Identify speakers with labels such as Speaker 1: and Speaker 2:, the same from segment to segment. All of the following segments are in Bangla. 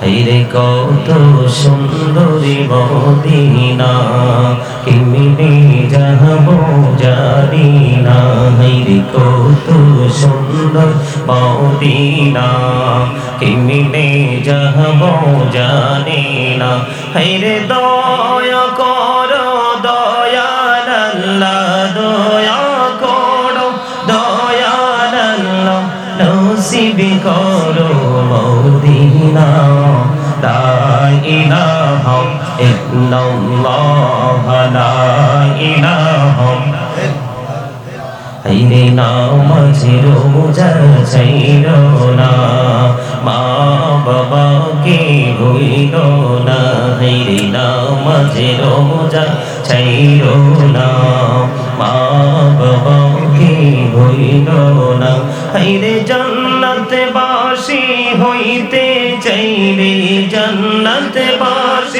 Speaker 1: হাইরে কত সুন্দরী মদিনা কেমনে যাব জানি না। হাইরে কত সুন্দর মদিনা কেমনে যাব জানি না। হাইরে দয়া কর দয়াল আল্লাহ দয়া করো দয়াল আল্লাহ নসিব করো। ইল্লাল্লাহ, লা ইলাহা হাইরে নামাজে রোজা চাইল না মা বাবাকে হইল না। হাইরে নামাজে রোজা চাইল না মা বাবাকে হইল না। হাইরে জান্নাতে বাসি হইতে চাইলে জান্নাতে বাসি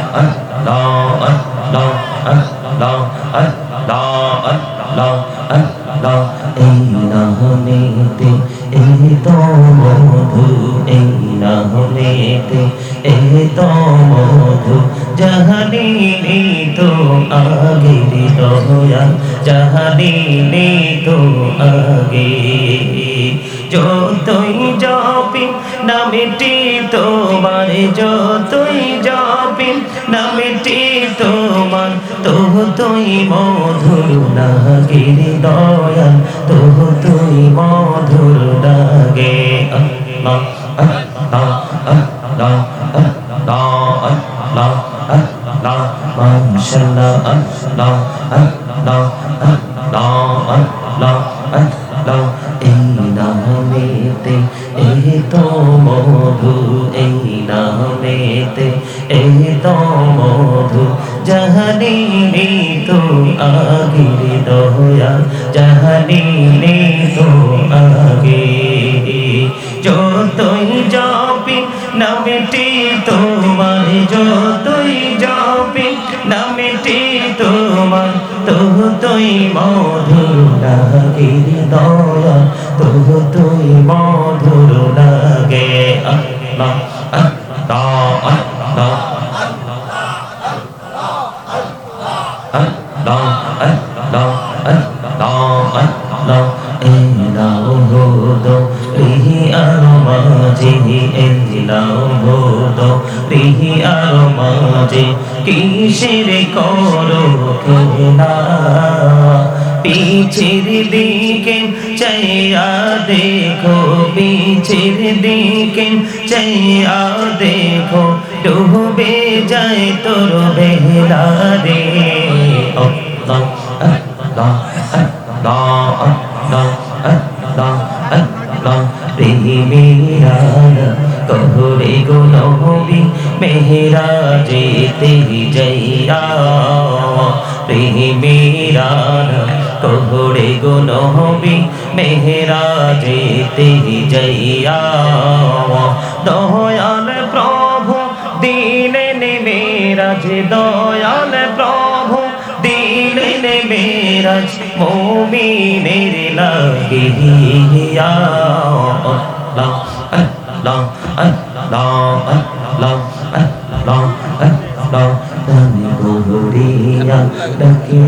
Speaker 1: এই তো তো আগের দয়া জাহানি তো আগে। যতই জপি নামেটি তোমার, যতই জপি নামেটি তোমার তো তুই মধুর লাগে দয়া জাহানিলে তো আগির দয়া জাহানিলে তো আগে তুই মধুর লাগে দয়া তবু তুই মধুর লাগে। আল্লাহ আল্লাহ আল্লাহ আল্লাহ আল্লাহ আল্লাহ আল্লাহ এই নাও হদো রিহি আর মাঝে আর মাঝে, কিসের করো? পিছের দিকে চাইয়া দেখো পিছের দিকে চাইয়া দেখো ডুবে যায় তোর বেহলা রে আল্লাহ আল্লাহ আল্লাহ আল্লাহ আল্লাহ আল্লাহ প্রেমেরা কহরে গো নবী মেহরা যেতে যাইয়া প্রেমেরা ভরে গুণ হবি মেহরাজে তে জয়া দয়াল প্রভু দিনে নেমে রাজ দয়াল প্রভু দিলে নেমে রাজ মৌমিনের লাগে হিয়া আল্লাহ আল্লাহ আল্লাহ আল্লাহ আল্লাহ গৌরিয়া ডাকে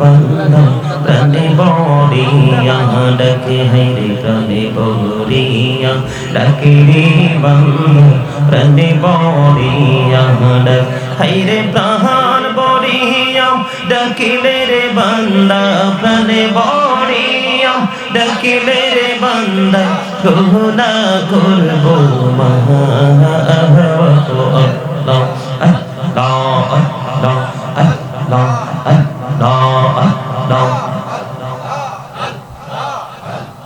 Speaker 1: বান্দা, প্রাণে বড়িয়া ডাকে হাইরে প্রাণে গৌরিয়া ডাকে বান্দা, প্রাণে বড়িয়া ডাক হাইরে প্রাণ বড়িয়া ডাকিলে রে বান্দা, প্রাণে বড়িয়া ডাকিলে রে বান্দা আল্লাহ আল্লাহ আল্লাহ আল্লাহ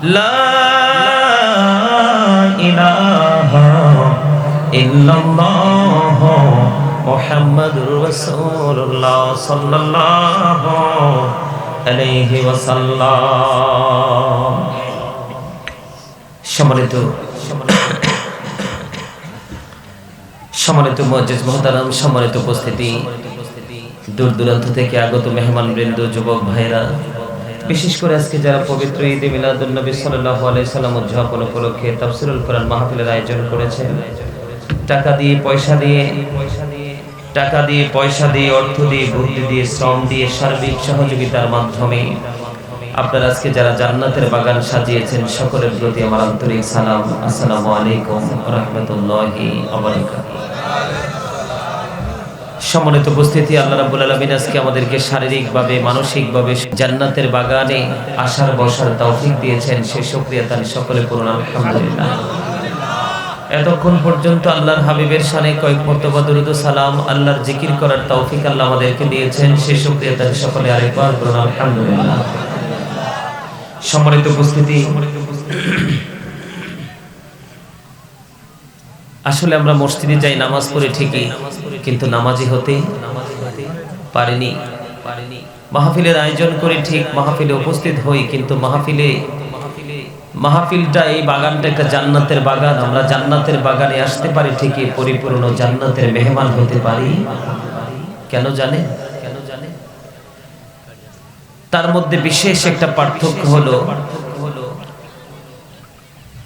Speaker 1: لا إله إلا الله محمد رسول الله صلى الله عليه وسلم সম্মানিত সম্মানিত মসজিদ মহতারাম সম্মানিত উপস্থিতি দূর দূরান্ত থেকে আগত মেহমান বৃন্দ, যুবক ভাইরা বিশেষ করে আজকে যারা পবিত্র ঈদে মিলাদুল নবী সাল্লাল্লাহু আলাইহি সাল্লাম উদযাপন উপলক্ষে তাফসীরুল কোরআন মাহফিলের আয়োজন করেছেন, টাকা দিয়ে পয়সা দিয়ে, টাকা দিয়ে পয়সা দিয়ে, অর্থ দিয়ে, বুদ্ধি দিয়ে, শ্রম দিয়ে, সার্বিক সহযোগিতার মাধ্যমে আপনারা আজকে যারা জান্নাতের বাগান সাজিয়েছেন, সকলের প্রতি আমার আন্তরিক সালাম। আসসালামু আলাইকুম রহমতুল্লাহি সম্মানিত উপস্থিতি, আল্লাহ রাব্বুল আলামিন আজকে আমাদেরকে শারীরিকভাবে, মানসিকভাবে জান্নাতের বাগানে আসার বসার তৌফিক দিয়েছেন। সে শুকরিয়া তার সকলে পূর্ণ আলহামদুলিল্লাহ। এতক্ষণ পর্যন্ত আল্লাহর হাবিবের শানে কয়েক মর্তবা দরুদ সালাম, আল্লাহর জিকির করার তৌফিক আল্লাহ আমাদেরকে দিয়েছেন। সে শুকরিয়া তার সকলে আরেকবার পূর্ণ আলহামদুলিল্লাহ। সম্মানিত উপস্থিতি আসলে আমরা মসজিদে যাই, নামাজ পড়ে ঠিকই, কিন্তু নামাজি হতে পারিনি। মাহফিলের আয়োজন করে ঠিক মাহফিলে উপস্থিত হই, কিন্তু মাহফিলে, মাহফিলটা এই বাগানটা একটা জান্নাতের বাগান। আমরা জান্নাতের বাগানে আসতে পারি ঠিকই, পরিপূর্ণ জান্নাতের মেহমান হতে পারি। কেন জানে? কেন জানে তার মধ্যে বিশেষ একটা পার্থক্য হলো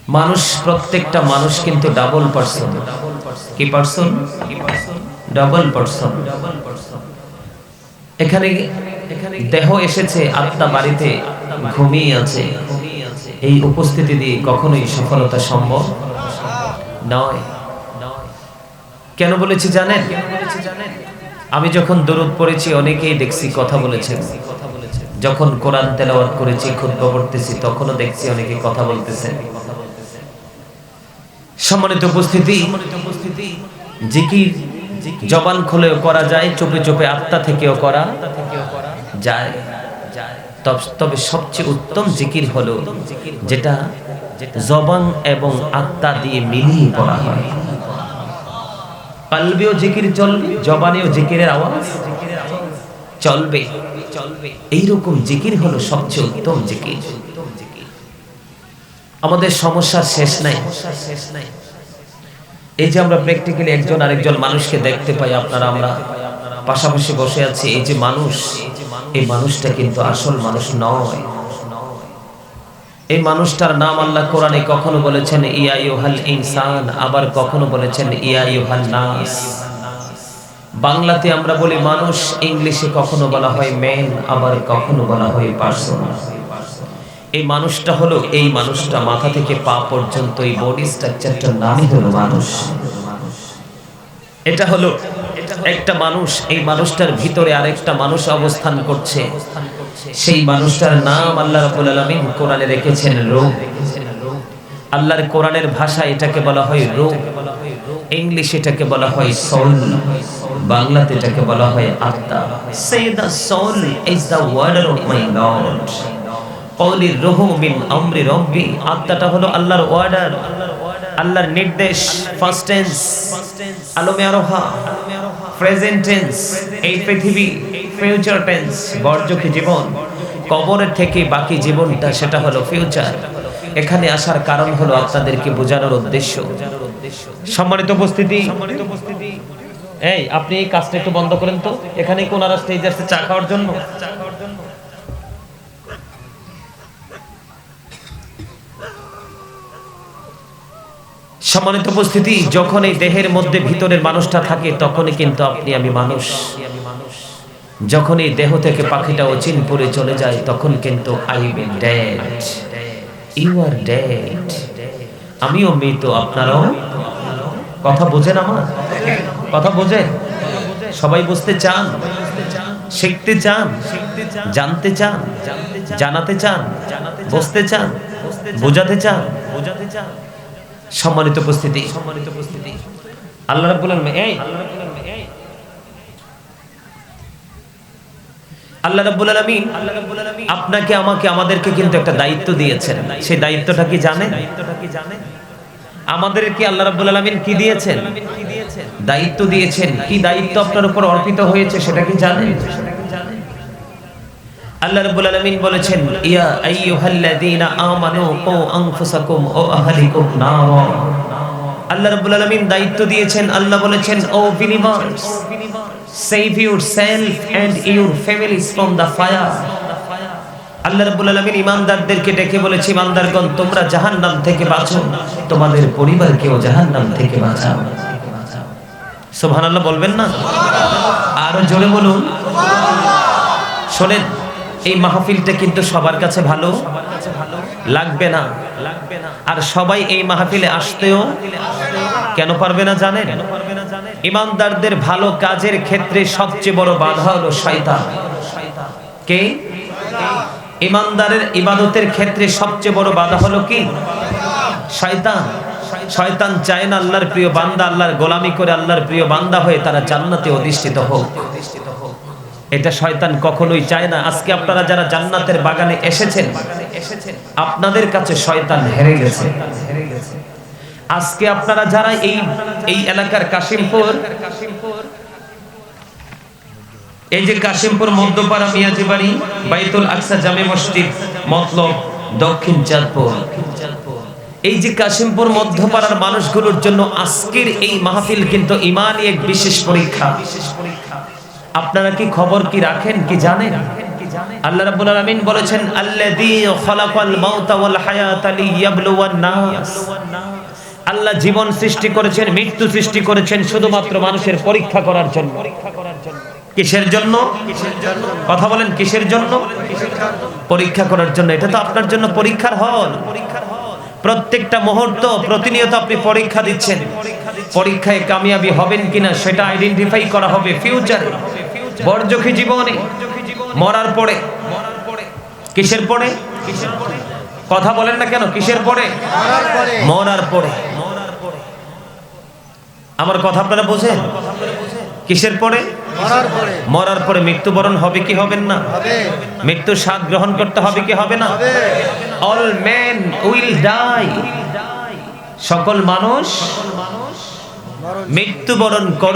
Speaker 1: মানুষ, প্রত্যেকটা মানুষ কিন্তু ডাবল পার্সন কি পার্সন ডাবল পার্সন এখানে দেহ এসেছে, আত্মা বাড়িতে ঘুমিয়ে আছে। এই উপস্থিতি দিয়ে কখনোই সফলতা সম্ভব নয়। কেন বলেছি জানেন? আমি যখন দরুদ পড়েছি, অনেকেই দেখছি, কথা বলেছেন। যখন কোরআন তেলাওয়াত করেছি, খুতবা পড়তেছি, তখনও দেখছি অনেকে কথা বলতেছেন। সম্মানিত উপস্থিতি, জিকির জবান খুলেও করা যায়, চোপে চোপে আত্মা থেকেও করা যায়। তবে সবচেয়ে উত্তম জিকির হলো যেটা জবান এবং আত্মা দিয়ে মিলিয়ে করা হয়। কালবেও জিকির চলবে, জবানেও জিকিরের আওয়াজ চলবে চলবে। এইরকম জিকির হলো সবচেয়ে উত্তম জিকির। আমাদের সমস্যার শেষ নাই। এই যে আমরা প্র্যাকটিক্যালি একজন আরেকজন মানুষকে দেখতে পাই আপনারা, আমরা পাশাপাশি বসে আছি, এই যে মানুষ, এই মানুষটা কিন্তু আসল মানুষ নয়। এই মানুষটার নাম আল্লাহ কোরআনে কখনো বলেছেন, ইয়া ইউহাল ইনসান আবার কখনো বলেছেন, ইয়া ইউহাল নাস বাংলাতে আমরা বলি মানুষ, ইংলিশে কখনো বলা হয় মেন আবার কখনো বলা হয় পার্সন এই মানুষটা হলো, এই মানুষটা মাথা থেকে পা পর্যন্ত এই বডি স্ট্রাকচারটার নামই হলো মানুষ। এটা হলো একটা মানুষ, এই মানুষটার ভিতরে আরেকটা মানুষ অবস্থান করছে। সেই মানুষটার নাম আল্লাহ রাব্বুল আলামিন কোরআনে রেখেছেন রূহ আল্লাহর কোরআনের ভাষা এটাকে বলা হয় রূহ ইংলিশ এটাকে বলা হয় সোল বাংলাতে এটাকে বলা হয় আত্মা। Say the soul is the word of my lord কওলির রুহ মিন আমরি রব্বি। আত্মাটা হলো আল্লাহর আল্লাহর নির্দেশ ফার্স্ট টেন্স আরোহা প্রেজেন্ট টেন্স এই পৃথিবী ফিউচার টেন্স বর্জকে জীবন কবরের থেকে বাকি জীবনটা সেটা হলো ফিউচার এখানে আসার কারণ হলো আপনাদেরকে বোঝানোর উদ্দেশ্য। সম্মানিত উপস্থিতি, এই, আপনি এই কাজটা একটু বন্ধ করেন তো। এখানে কোন আসছে চা খাওয়ার জন্য চা খাওয়ার জন্য? সম্মানিত উপস্থিতি, যখন এই দেহের মধ্যে ভিতরের মানুষটা থাকে, তখনই কিন্তু আপনি আমি মানুষ। যখন এই দেহ থেকে পাখিটা অচিন পরে চলে যায়, তখন কিন্তু I will dead you are dead আমিও মৃত, আপনারাও? কথা বোঝেন আমার? কথা বোঝেন? সবাই বুঝতে চান? শিখতে চান? জানতে চান? জানাতে চান বুঝতে চান? বোঝাতে চান? বোঝাতে চান? সম্মানিত উপস্থিতি। সম্মানিত উপস্থিতি। আল্লাহ রাব্বুল আলামিন এই। আল্লাহ রাব্বুল আলামিন আল্লাহ রাব্বুল আলামিন আপনাকে আমাকে আমাদেরকে কিন্তু একটা দায়িত্ব দিয়েছেন। সেই দায়িত্বটা কি জানেন? দায়িত্বটা কি জানেন? আমাদের কি আল্লাহ রাব্বুল আলামিন কি দিয়েছেন? দায়িত্ব দিয়েছেন। কি দায়িত্ব আপনার উপর অর্পিত হয়েছে সেটা কি জানেন? আল্লাহ রাব্বুল আলামিন বলেছেন, ইয়া আইয়ুহাল্লাযীনা আমানু কু আনফুসাকুম ওয়া আহলিকুম নারা। আল্লাহ রাব্বুল আলামিন দায়িত্ব দিয়েছেন, আল্লাহ বলেছেন, O believers save yourself and your families from the fire আল্লাহ রাব্বুল আলামিন ইমানদারদেরকে ডেকে বলেছে, ইমানদারগণ, তোমরা জাহান্নাম থেকে বাঁচো, তোমাদের পরিবারকেও জাহান্নাম থেকে বাঁচাও। সুবহানাল্লাহ বলবেন না? আরও জোরে বলুন। শোনেন এই মাহফিলটা কিন্তু সবার কাছে ভালো লাগবে না। আর সবাই এই মাহফিলে আসতেও কেন পারবে না জানেন? ইমানদারদের ভালো কাজের ক্ষেত্রে সবচেয়ে বড় বাধা হলো শয়তান। কে? ইমানদারের ইবাদতের ক্ষেত্রে সবচেয়ে বড় বাধা হলো কি? শয়তান। শয়তান চায় না আল্লাহর প্রিয় বান্দা, আল্লাহর গোলামি করে আল্লাহর প্রিয় বান্দা হয়ে তারা জান্নাতে অধিষ্ঠিত হোক। এটা শয়তান কখনোই চায় না। আজকে আপনারা যারা জান্নাতের বাগানে এসেছেন, আপনাদের কাছে শয়তান হেরে গেছে। আজকে আপনারা যারা এই এই এলাকার কাশিমপুর, এই যে কাশিমপুর মধ্যপাড়া মিয়াজি বাড়ি বাইতুল আকসা জামে মসজিদ, মতলব দক্ষিণ চাঁদপুর। এই যে কাশিমপুর মধ্যপাড়ার মানুষগুলোর জন্য আজকের এই মাহফিল কিন্তু ইমানই এক বিশেষ পরীক্ষা। আপনারা কি খবর কি রাখেন, কি জানেন? আল্লাহ রাব্বুল আলামিন বলেছেন, আল্লাযী খালাকাল মাউতা ওয়াল হায়াতা লিয়াবলুওয়ান নাস। আল্লাহ জীবন সৃষ্টি করেছেন, মৃত্যু সৃষ্টি করেছেন শুধুমাত্র মানুষের পরীক্ষা করার জন্য। কিসের জন্য? কথা বলেন, কিসের জন্য? পরীক্ষা করার জন্য। এটা তো আপনার জন্য পরীক্ষার হল। প্রত্যেকটা মুহূর্ত প্রতিনিয়ত আপনি পরীক্ষা দিচ্ছেন। পরীক্ষায় কামিয়াবি হবেন কিনা সেটা আইডেন্টিফাই করা হবে ফিউচারে বর্জখী জীবনে মরার পরে, কিসের পরে? কথা বলেন না কেন? কিসের পরে? মরার পরে। আমার কথা আপনারা বোঝেন? কিসের পরে?
Speaker 2: মরার পরে
Speaker 1: মৃত্যুবরণ হবে কি হবেন না?
Speaker 2: হবে
Speaker 1: মৃত্যুর স্বাদ গ্রহণ করতে হবে কি হবে না? অল মেন উইল ডাই সকল মানুষ মৃত্যুবরণ করুন।